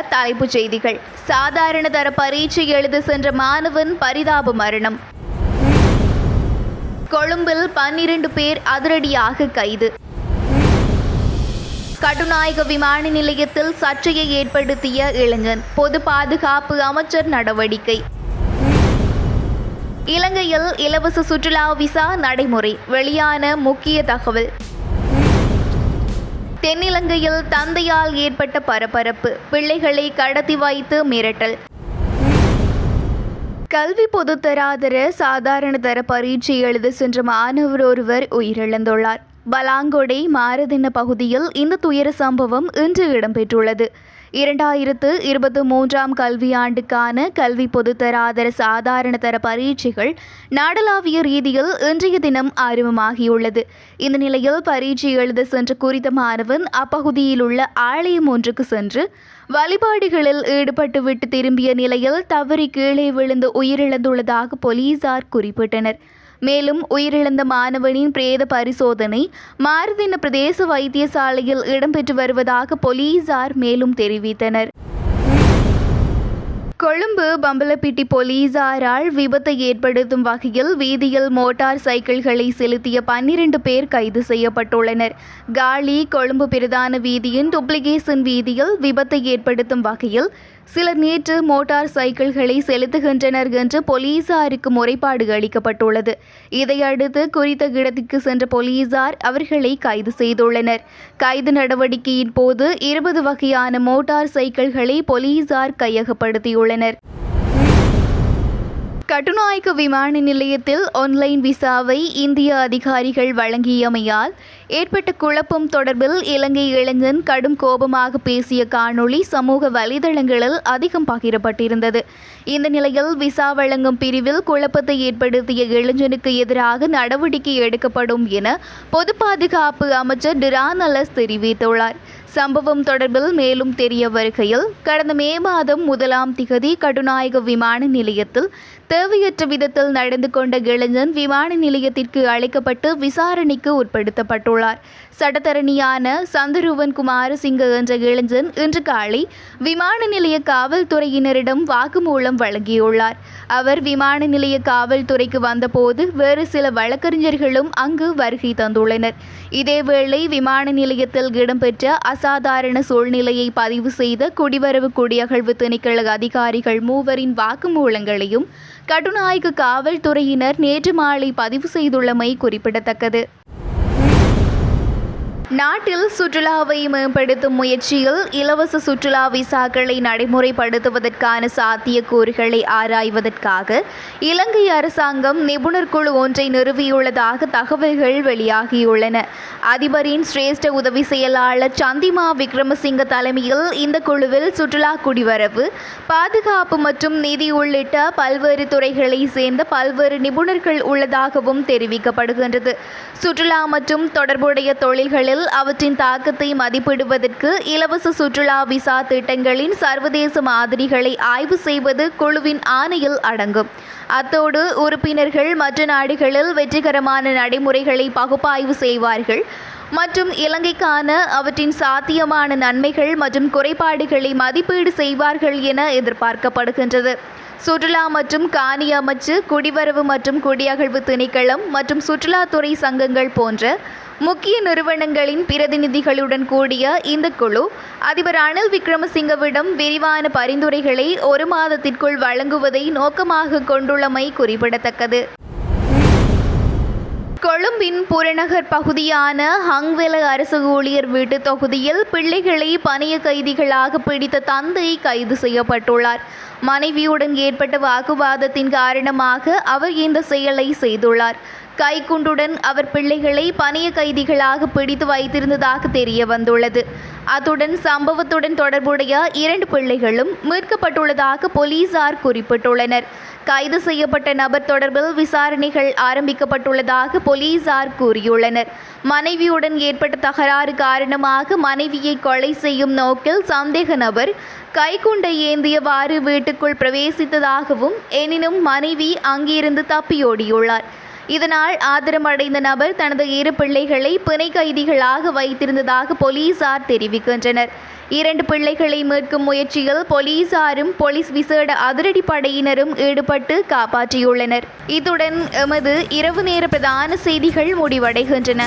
தலைப்புச் செய்திகள். சாதாரண தர பரீட்சை எழுத சென்ற மாணவன் பரிதாப மரணம். கொழும்பில் பன்னிரண்டு பேர் அதிரடியாக கைது. கடுநாயக விமான நிலையத்தில் சர்ச்சையை ஏற்படுத்திய இளைஞன். பொது பாதுகாப்பு அமைச்சர் நடவடிக்கை. இலங்கையில் இலவச சுற்றுலா விசா நடைமுறை. வெளியான முக்கிய தகவல். தென்னிலங்கையில் தந்தையால் ஏற்பட்ட பரபரப்பு பிள்ளைகளை கடத்தி வைத்து மிரட்டல். கல்வி பொதுத்தராதர சாதாரண தர பரீட்சை எழுத சென்ற மாணவர் ஒருவர் உயிரிழந்துள்ளார். பலாங்கொடை மாரதின பகுதியில் இந்த துயர சம்பவம் இன்று இடம்பெற்றுள்ளது. இரண்டாயிரத்து இருபத்தி மூன்றாம் கல்வியாண்டுக்கான கல்வி பொதுத்தராதர சாதாரண தர பரீட்சைகள் நாடளாவிய ரீதியில் இன்றைய தினம் ஆரம்பமாகியுள்ளது. இந்த நிலையில் பரீட்சை எழுத சென்ற குறித்த மாணவன் அப்பகுதியில் உள்ள ஆலயம் ஒன்றுக்கு சென்று வழிபாடுகளில் ஈடுபட்டுவிட்டு திரும்பிய நிலையில் தவறி கீழே விழுந்து உயிரிழந்துள்ளதாக போலீசார் குறிப்பிட்டனர். மேலும் உயிரிழந்த மாணவனின் பிரேத பரிசோதனை மாரதின பிரதேச வைத்தியசாலையில் இடம்பெற்று வருவதாக போலீசார் மேலும் தெரிவித்தனர். கொழும்பு பம்பலப்பிட்டி போலீசாரால் விபத்தை ஏற்படுத்தும் வகையில் வீதியில் மோட்டார் சைக்கிள்களை செலுத்திய பன்னிரண்டு பேர் கைது செய்யப்பட்டுள்ளனர். காலி கொழும்பு பிரதான வீதியின் டுப்ளிகேசன் வீதியில் விபத்தை ஏற்படுத்தும் வகையில் சிலர் நேற்று மோட்டார் சைக்கிள்களை செலுத்துகின்றனர் என்று போலீசாருக்கு முறைப்பாடு அளிக்கப்பட்டுள்ளது. இதையடுத்து குறித்த இடத்திற்கு சென்ற போலீசார் அவர்களை கைது செய்துள்ளனர். கைது நடவடிக்கையின் போது இருபது வகையான மோட்டார் சைக்கிள்களை போலீசார் கையகப்படுத்தியுள்ளனர். கட்டுநாயக்க விமான நிலையத்தில் ஆன்லைன் விசாவை இந்திய அதிகாரிகள் வழங்கியமையால் ஏற்பட்ட குழப்பம் தொடர்பில் இலங்கை இளைஞன் கடும் கோபமாக பேசிய காணொளி சமூக வலைதளங்களில் அதிகம் பகிரப்பட்டிருந்தது. இந்த நிலையில் விசா வழங்கும் பிரிவில் குழப்பத்தை ஏற்படுத்திய இளைஞனுக்கு எதிராக நடவடிக்கை எடுக்கப்படும் என பொது பாதுகாப்பு அமைச்சர் டிரானலஸ் தெரிவித்துள்ளார். சம்பவம் தொடர்பில் மேலும் தெரிய வருகையில் கடந்த மே மாதம் முதலாம் திகதி கடுநாயக விமான நிலையத்தில் தேவையற்ற விதத்தில் நடந்து கொண்ட இளைஞன் விமான நிலையத்திற்கு அழைக்கப்பட்டு விசாரணைக்கு உட்படுத்தப்பட்டுள்ளார். சட்டத்தரணியான சந்தருவன் குமாரசிங்க என்ற இளைஞன் இன்று காலை விமான நிலைய காவல்துறையினரிடம் வாக்குமூலம் வழங்கியுள்ளார். அவர் விமான நிலைய காவல்துறைக்கு வந்தபோது வேறு சில வழக்கறிஞர்களும் அங்கு வருகை தந்துள்ளனர். இதேவேளை விமான நிலையத்தில் இடம்பெற்ற அசாதாரண சூழ்நிலையை பதிவு செய்த குடிவரவு குடியகழ்வு திணைக்கள அதிகாரிகள் மூவரின் வாக்குமூலங்களையும் கட்டுநாயக்க காவல்துறையினர் நேற்று மாலை பதிவு செய்துள்ளமை குறிப்பிடத்தக்கது. நாட்டில் சுற்றுலாவை மேம்படுத்தும் முயற்சியில் இலவச சுற்றுலா விசாக்களை நடைமுறைப்படுத்துவதற்கான சாத்தியக்கூறுகளை ஆராய்வதற்காக இலங்கை அரசாங்கம் நிபுணர் குழு ஒன்றை நிறுவியுள்ளதாக தகவல்கள் வெளியாகியுள்ளன. அதிபரின் சிரேஷ்ட உதவி செயலாளர் சந்திமா விக்ரமசிங்க தலைமையில் இந்த குழுவில் சுற்றுலா குடிவரவு பாதுகாப்பு மற்றும் நிதி உள்ளிட்ட பல்வேறு துறைகளை சேர்ந்த பல்வேறு நிபுணர்கள் உள்ளதாகவும் தெரிவிக்கப்படுகின்றது. சுற்றுலா மற்றும் தொடர்புடைய தொழில்களில் அவற்றின் தாக்கத்தை மதிப்பிடுவதற்கு இலவச சுற்றுலா விசா திட்டங்களின் சர்வதேச மாதிரிகளை ஆய்வு செய்வது குழுவின் ஆணையில் அடங்கும். அத்தோடு உறுப்பினர்கள் மற்ற நாடுகளில் வெற்றிகரமான நடைமுறைகளை பகுப்பாய்வு செய்வார்கள். மற்றும் இலங்கைக்கான அவற்றின் சாத்தியமான நன்மைகள் மற்றும் குறைபாடுகளை மதிப்பீடு செய்வார்கள் என எதிர்பார்க்கப்படுகின்றது. சுற்றுலா மற்றும் காணி அமைச்சு குடிவரவு மற்றும் குடியகழ்வு திணைக்களம் மற்றும் சுற்றுலாத்துறை சங்கங்கள் போன்ற முக்கிய நிறுவனங்களின் பிரதிநிதிகளுடன் கூடிய இந்த குழு அதிபர் ரணில் விக்ரமசிங்கவிடம் விரிவான பரிந்துரைகளை ஒரு மாதத்திற்குள் வழங்குவதை நோக்கமாக கொண்டுள்ளமை குறிப்பிடத்தக்கது. கொழும்பின் புறநகர் பகுதியான ஹங்வெல அரசு ஊழியர் வீட்டு தொகுதியில் பிள்ளைகளை பணிய கைதிகளாக பிடித்த தந்தை கைது செய்யப்பட்டுள்ளார். மனைவியுடன் ஏற்பட்ட வாக்குவாதத்தின் காரணமாக அவர் இந்த செயலை செய்துள்ளார். கைக்குண்டுடன் அவர் பிள்ளைகளை பணிய கைதிகளாக பிடித்து வைத்திருந்ததாக தெரிய வந்துள்ளது அத்துடன் சம்பவத்துடன் தொடர்புடைய இரண்டு பிள்ளைகளும் மீட்கப்பட்டுள்ளதாக போலீசார் குறிப்பிட்டுள்ளனர். கைது செய்யப்பட்ட நபர் தொடர்பில் விசாரணைகள் ஆரம்பிக்கப்பட்டுள்ளதாக போலீசார் கூறியுள்ளனர். மனைவியுடன் ஏற்பட்ட தகராறு காரணமாக மனைவியை கொலை செய்யும் நோக்கில் சந்தேக நபர் கைக்குண்டை ஏந்தியவாறு வீட்டுக்குள் பிரவேசித்ததாகவும் எனினும் மனைவி அங்கிருந்து தப்பியோடியுள்ளார். இதனால் ஆத்திரமடைந்த நபர் தனது இரு பிள்ளைகளை பிணை கைதிகளாக வைத்திருந்ததாக போலீசார் தெரிவிக்கின்றனர். இரண்டு பிள்ளைகளை மீட்கும் முயற்சியில் போலீசாரும் போலீஸ் விசேட அதிரடி படையினரும் ஈடுபட்டு காப்பாற்றியுள்ளனர். இத்துடன் எமது இரவு நேர பிரதான செய்திகள் முடிவடைகின்றன.